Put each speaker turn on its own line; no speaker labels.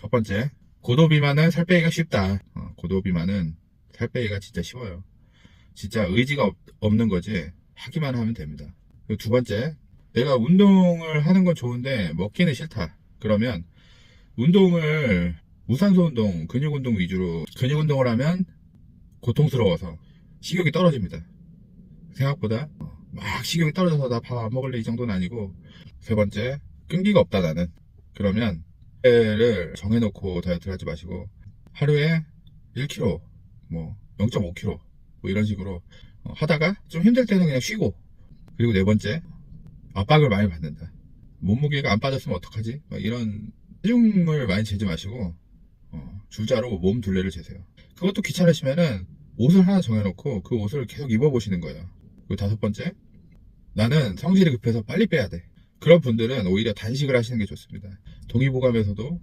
첫 번째, 고도 비만은 살 빼기가 쉽다. 어, 고도 비만은 살 빼기가 진짜 쉬워요. 진짜 의지가 없, 없는 거지 하기만 하면 됩니다. 두 번째, 내가 운동을 하는 건 좋은데 먹기는 싫다. 그러면 운동을 무산소 운동, 근육 운동 위주로 근육 운동을 하면 고통스러워서 식욕이 떨어집니다. 생각보다 어, 막 식욕이 떨어져서 나 밥 안 먹을래 이 정도는 아니고 세 번째 끈기가 없다 나는 그러면 를 정해놓고 다이어트를 하지 마시고 하루에 1kg 뭐 0.5kg 뭐 이런 식으로 어, 하다가 좀 힘들 때는 그냥 쉬고. 그리고 네 번째 압박을 많이 받는다. 몸무게가 안 빠졌으면 어떡하지? 막 이런 체중을 많이 재지 마시고 어, 줄자로 몸 둘레를 재세요. 그것도 귀찮으시면은 옷을 하나 정해놓고 그 옷을 계속 입어보시는 거예요. 그리고 다섯 번째 나는 성질이 급해서 빨리 빼야 돼. 그런 분들은 오히려 단식을 하시는 게 좋습니다 동의보감에서도